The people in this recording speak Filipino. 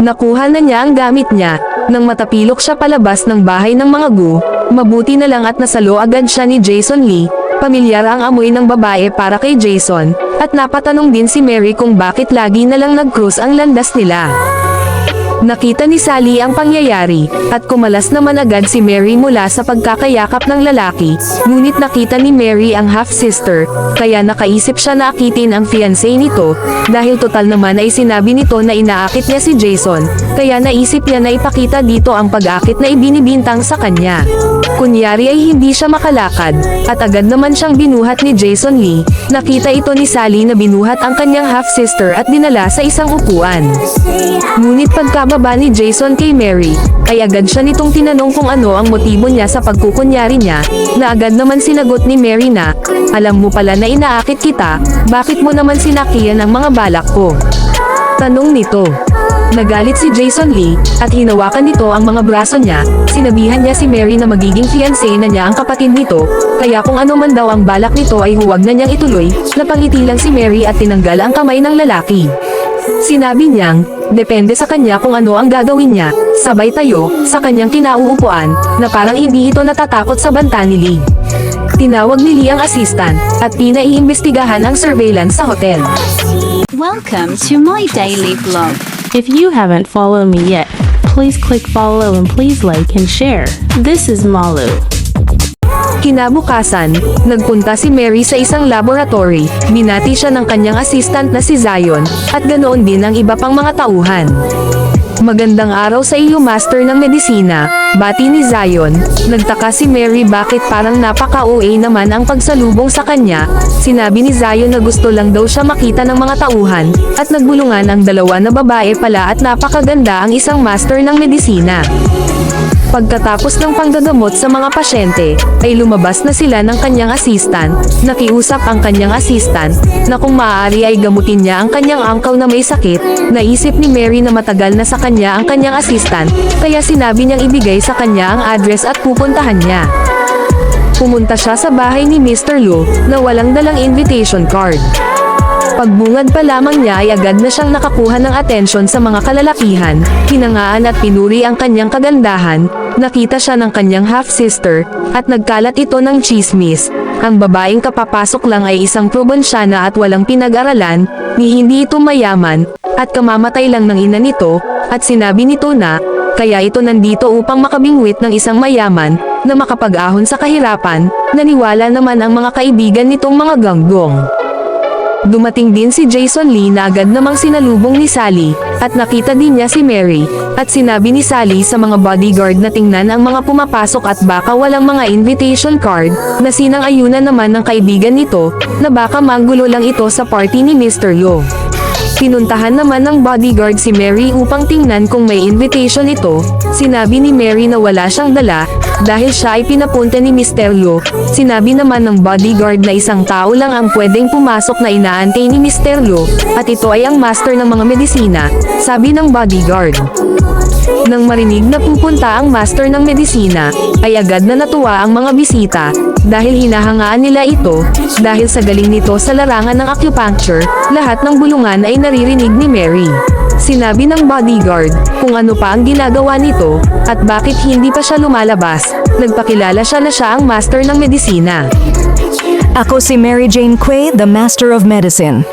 Nakuha na niya ang gamit niya, nang matapilok siya palabas ng bahay ng mga gu, mabuti na lang at nasalo agad siya ni Jason Lee, pamilyar ang amoy ng babae para kay Jason, at napatanong din si Mary kung bakit lagi na lang nag-cruise ang landas nila. Nakita ni Sally ang pangyayari, at kumalas naman agad si Mary mula sa pagkakayakap ng lalaki, ngunit nakita ni Mary ang half-sister, kaya nakaisip siya na akitin ang fiancé nito, dahil total naman ay sinabi nito na inaakit niya si Jason, kaya naisip niya na ipakita dito ang pag-akit na ibinibintang sa kanya. Kunyari ay hindi siya makalakad, at agad naman siyang binuhat ni Jason Lee, nakita ito ni Sally na binuhat ang kanyang half-sister at dinala sa isang upuan. Ngunit pagkababa ni Jason kay Mary, ay agad siya nitong tinanong kung ano ang motibo niya sa pagkukunyari niya, na agad naman sinagot ni Mary na, alam mo pala na inaakit kita, bakit mo naman sinakiyan ang mga balak ko? Tanong nito. Nagalit si Jason Lee, at hinawakan nito ang mga braso niya, sinabihan niya si Mary na magiging fiancé na niya ang kapatid nito, kaya kung ano man daw ang balak nito ay huwag na niyang ituloy, napangiti lang si Mary at tinanggal ang kamay ng lalaki. Sinabi niyang, depende sa kanya kung ano ang gagawin niya, sabay tayo, sa kanyang kinauupuan, na parang hindi ito natatakot sa banta ni Lee. Tinawag ni Lee ang assistant, at pinaiimbestigahan ang surveillance sa hotel. Welcome to my daily vlog. If you haven't followed me yet, please click follow and please like and share. This is Malu. Kinabukasan, nagpunta si Mary sa isang laboratory, binati siya ng kanyang assistant na si Zion, at ganoon din ang iba pang mga tauhan. Magandang araw sa iyo master ng medisina, bati ni Zion, nagtaka si Mary bakit parang napaka-OA naman ang pagsalubong sa kanya, sinabi ni Zion na gusto lang daw siya makita ng mga tauhan, at nagbulungan ang dalawa na babae pala at napakaganda ang isang master ng medisina. Pagkatapos ng panggagamot sa mga pasyente, ay lumabas na sila ng kanyang assistant, nakiusap ang kanyang assistant, na kung maaari ay gamutin niya ang kanyang uncle na may sakit, naisip ni Mary na matagal na sa kanya ang kanyang assistant, kaya sinabi niyang ibigay sa kanya ang address at pupuntahan niya. Pumunta siya sa bahay ni Mr. Lu, na walang dalang invitation card. Pagbungad pa lamang niya ay agad na siyang nakakuha ng atensyon sa mga kalalakihan, hinangaan at pinuri ang kanyang kagandahan, nakita siya ng kanyang half-sister, at nagkalat ito ng chismis. Ang babaeng kapapasok lang ay isang probonsyana at walang pinag-aralan, ni hindi ito mayaman, at kamamatay lang ng ina nito, at sinabi nito na, kaya ito nandito upang makabingwit ng isang mayaman, na makapag-ahon sa kahirapan, naniwala naman ang mga kaibigan nitong mga ganggong. Dumating din si Jason Lee na agad namang sinalubong ni Sally, at nakita din niya si Mary, at sinabi ni Sally sa mga bodyguard na tingnan ang mga pumapasok at baka walang mga invitation card, na sinang ayunan naman ng kaibigan nito, na baka magulo lang ito sa party ni Mr. Yo. Pinuntahan naman ng bodyguard si Mary upang tingnan kung may invitation ito, sinabi ni Mary na wala siyang dala, dahil siya ay pinapunta ni Misteryo, sinabi naman ng bodyguard na isang tao lang ang pwedeng pumasok na inaantay ni Misteryo, at ito ay ang master ng mga medisina, sabi ng bodyguard. Nang marinig na pupunta ang master ng medisina, ay agad na natuwa ang mga bisita, dahil hinahangaan nila ito, dahil sa galing nito sa larangan ng acupuncture, lahat ng bulungan ay naririnig ni Mary. Sinabi ng bodyguard kung ano pa ang ginagawa nito, at bakit hindi pa siya lumalabas, nagpakilala siya na siya ang master ng medisina. Ako si Mary Jane Quay, the Master of Medicine.